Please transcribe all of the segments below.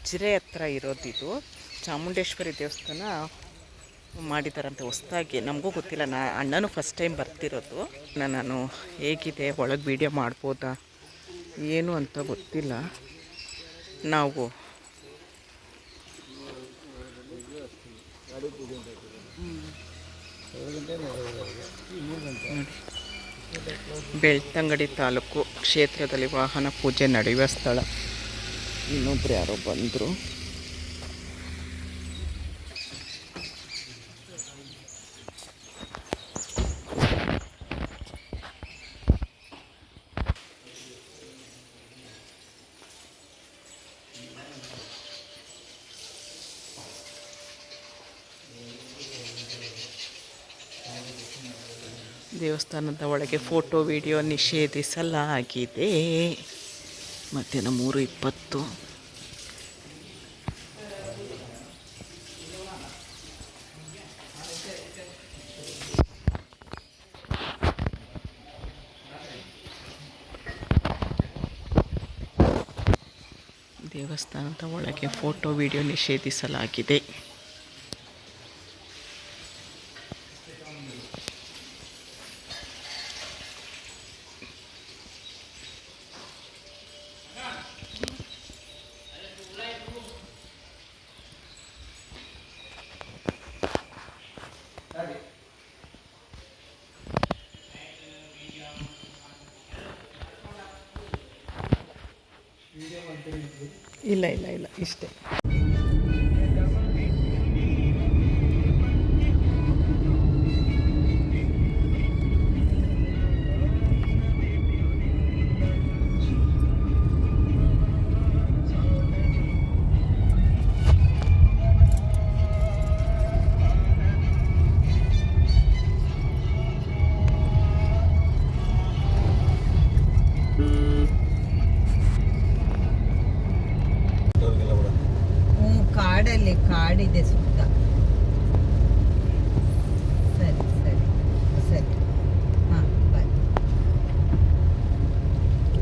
ಉಜಿರೆ ಹತ್ರ ಇರೋದಿದು. ಚಾಮುಂಡೇಶ್ವರಿ ದೇವಸ್ಥಾನ ಮಾಡಿದಾರಂತೆ ಹೊಸ್ದಾಗಿ. ನಮಗೂ ಗೊತ್ತಿಲ್ಲ, ನಾ ಅಣ್ಣನೂ ಫಸ್ಟ್ ಟೈಮ್ ಬರ್ತಿರೋದು. ನಾನು ಹೇಗಿದೆ, ಒಳಗೆ ವೀಡಿಯೋ ಮಾಡ್ಬೋದಾ, ಏನು ಅಂತ ಗೊತ್ತಿಲ್ಲ. ನಾವು ಬೆಳ್ತಂಗಡಿ ತಾಲೂಕು ಕ್ಷೇತ್ರದಲ್ಲಿ ವಾಹನ ಪೂಜೆ ನಡೆಯುವ ಸ್ಥಳ. ಇನ್ನೊಬ್ರು ಯಾರೋ ಬಂದರು. ದೇವಸ್ಥಾನದ ಒಳಗೆ ಫೋಟೋ ವಿಡಿಯೋ ನಿಷೇಧಿಸಲಾಗಿದೆ. ಮಧ್ಯಾಹ್ನ ಮೂರು ಇಪ್ಪತ್ತು. ದೇವಸ್ಥಾನದ ಒಳಗೆ ಫೋಟೋ ವಿಡಿಯೋ ನಿಷೇಧಿಸಲಾಗಿದೆ. ಇಲ್ಲ ಇಲ್ಲ ಇಲ್ಲ ಇಷ್ಟೇ. ಕಾಡಲ್ಲಿ ಕಾಡಿದೆ ಸುತ್ತ. ಸರಿ ಸರಿ ಸರಿ. ಹಾಂ ಬಾಯ್.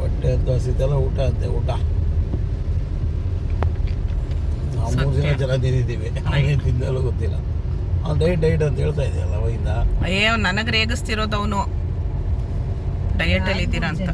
ಹೊಟ್ಟೆ ಅಂತ ಹಸಿದೆಲ್ಲ ಊಟ ಅಂತೆ ಊಟ. ನಾವು ಮೂರು ಜನ ಜನ ತಿಂದಿದ್ದೀವಿ. ಹಾಗೆ ತಿಂದಲ್ಲೂ ಗೊತ್ತಿಲ್ಲ. ಅವ್ನು ಡೈಟ್ ಡೈಟ್ ಅಂತ ಹೇಳ್ತಾ ಇದೆಯಲ್ಲ ಅವಾಗಿಂದ ಅಯ್ಯೋ ನನಗೆ ರೇಗಿಸ್ತಿರೋದು ಅವನು. ಡಯಟಲ್ಲಿ ಇದ್ದೀರಾ ಅಂತ.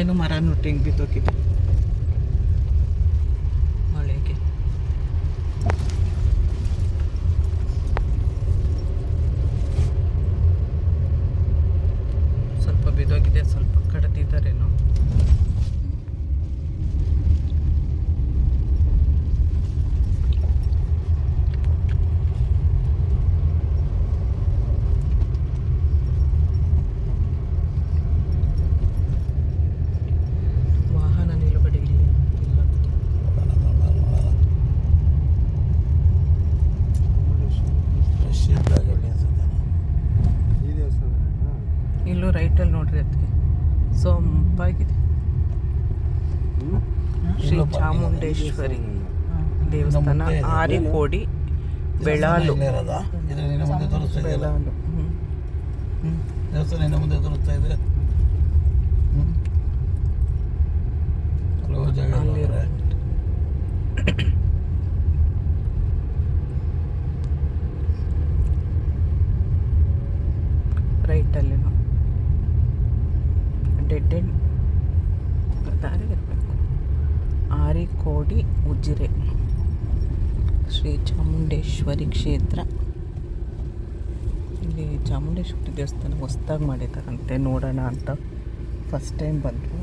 એનું મારા ન્યુટ્રિંગ પીતો કીધું. ಶ್ರೀ ಚಾಮುಂಡೇಶ್ವರಿ ದೇವಸ್ಥಾನ. ಆರಿಕೋಡಿ ಬೆಳಾಲು ಬೆಳಾಲು. ದೇವಸ್ಥಾನ ಮುಂದೆ ತೋರಿಸ್ತಾ ಇದೆ. ಹಲವು ಜಾಗ ಅಲ್ಲಿ ಹೋದ್ರೆ. ರೈಟಲ್ಲೇನೋ ಡೆಡ್ ಎಂಡ್ ದಾರಿಗಿರಬೇಕು ಆರಿಕೋಡಿ ಉಜಿರೆ, ಶ್ರೀ ಚಾಮುಂಡೇಶ್ವರಿ ಕ್ಷೇತ್ರ. ಇಲ್ಲಿ ಚಾಮುಂಡೇಶ್ವರಿ ದೇವಸ್ಥಾನ ಹೊಸ್ದಾಗಿ ಮಾಡಿದ್ದಾರಂತೆ ನೋಡೋಣ ಅಂತ. ಫಸ್ಟ್ ಟೈಮ್ ಬಂದರು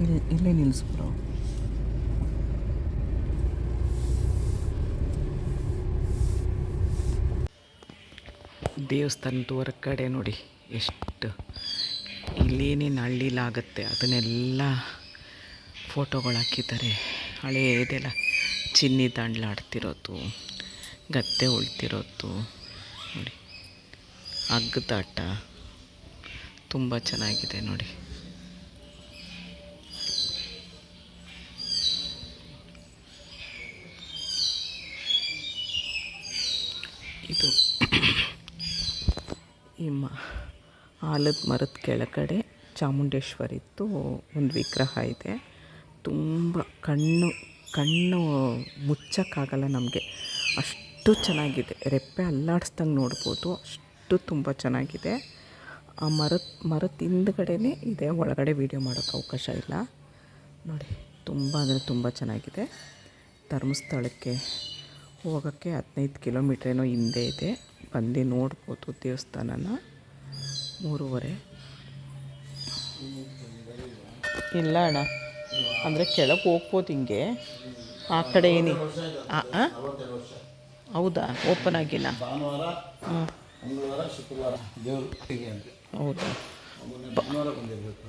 ಇಲ್ಲಿ, ಇಲ್ಲೇ ನಿಲ್ಲಿಸ್ಬಿಡು ದೇವಸ್ಥಾನದ ಹೊರಗಡೆ ನೋಡಿ, ಎಷ್ಟು ಇಲ್ಲೇನೇನು ಹಳ್ಳಿಲಾಗುತ್ತೆ ಅದನ್ನೆಲ್ಲ ಫೋಟೋಗಳು ಹಾಕಿದ್ದಾರೆ. ಹಳೇದೆಲ್ಲ ಚಿನ್ನಿ ದಾಂಡ್ಲಾಡ್ತಿರೋದು, ಗದ್ದೆ ಉಳ್ತಿರೋದು. ನೋಡಿ ಹಗ್ಗದಾಟ ತುಂಬ ಚೆನ್ನಾಗಿದೆ ನೋಡಿ. ಇದು ಈ ಮ ಆಲದ ಮರದ ಕೆಳಗಡೆ ಚಾಮುಂಡೇಶ್ವರಿದ್ದು ಒಂದು ವಿಗ್ರಹ ಇದೆ. ತುಂಬ ಕಣ್ಣು ಕಣ್ಣು ಮುಚ್ಚೋಕ್ಕಾಗಲ್ಲ ನಮಗೆ. ಅಷ್ಟು ಚೆನ್ನಾಗಿದೆ. ರೆಪ್ಪೆ ಅಲ್ಲಾಡಿಸ್ದಂಗೆ ನೋಡ್ಬೋದು. ಅಷ್ಟು ತುಂಬ ಚೆನ್ನಾಗಿದೆ. ಆ ಮರದ ಮರದ ಹಿಂದ್ಗಡೆ ಇದೆ. ಒಳಗಡೆ ವೀಡಿಯೋ ಮಾಡೋಕ್ಕೆ ಅವಕಾಶ ಇಲ್ಲ. ನೋಡಿ, ತುಂಬ ಅಂದರೆ ತುಂಬ ಚೆನ್ನಾಗಿದೆ. ಧರ್ಮಸ್ಥಳಕ್ಕೆ ಹೋಗೋಕ್ಕೆ ಹದಿನೈದು ಕಿಲೋಮೀಟ್ರೇನೋ ಹಿಂದೆ ಇದೆ. ಬಂದು ನೋಡ್ಬೋದು ದೇವಸ್ಥಾನನ. ಮೂರುವರೆ. ಇಲ್ಲ ಅಣ್ಣ. ಅಂದರೆ ಕೆಳಗೆ ಹೋಗ್ಬೋದು ಹಿಂಗೆ. ಆ ಕಡೆ ಏನಿ? ಹೌದಾ? ಓಪನ್ ಆಗಿಲ್ಲ. ಹ್ಞೂ ಸರಿ ಹೌದಾ ಭಾನುವಾರ ಬಂದಿರಬೇಕು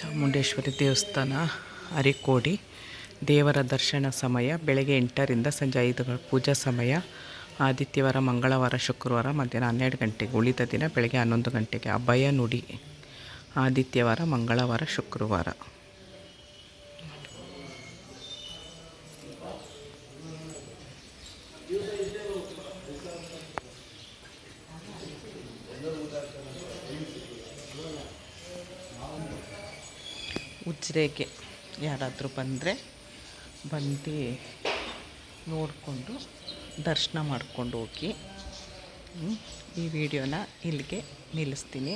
ಚಾಮುಂಡೇಶ್ವರಿ ದೇವಸ್ಥಾನ, ಅರಿಕೋಡಿ, ದೇವರ ದರ್ಶನ ಸಮಯ, ಬೆಳಗ್ಗೆ ಎಂಟರಿಂದ ಸಂಜೆ ಐದು ಪೂಜಾ ಸಮಯ, ಆದಿತ್ಯವಾರ, ಮಂಗಳವಾರ, ಶುಕ್ರವಾರ, ಮಧ್ಯಾಹ್ನ ಹನ್ನೆರಡು ಗಂಟೆಗೆ, ಉಳಿದ ದಿನ ಬೆಳಗ್ಗೆ ಹನ್ನೊಂದು ಗಂಟೆಗೆ, ಅಭಯ ನುಡಿ, ಆದಿತ್ಯವಾರ, ಮಂಗಳವಾರ, ಶುಕ್ರವಾರ. ಉಜ್ರೆಗೆ ಯಾರಾದರೂ ಬಂದರೆ ಬಂದು ನೋಡಿಕೊಂಡು ದರ್ಶನ ಮಾಡ್ಕೊಂಡು ಹೋಗಿ. ಈ ವಿಡಿಯೋನ ಇಲ್ಲಿಗೆ ನಿಲ್ಲಿಸ್ತೀನಿ.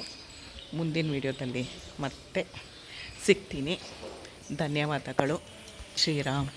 ಮುಂದಿನ ವಿಡಿಯೋದಲ್ಲಿ ಮತ್ತೆ ಸಿಗ್ತೀನಿ. ಧನ್ಯವಾದಗಳು. ಶ್ರೀರಾಮ್.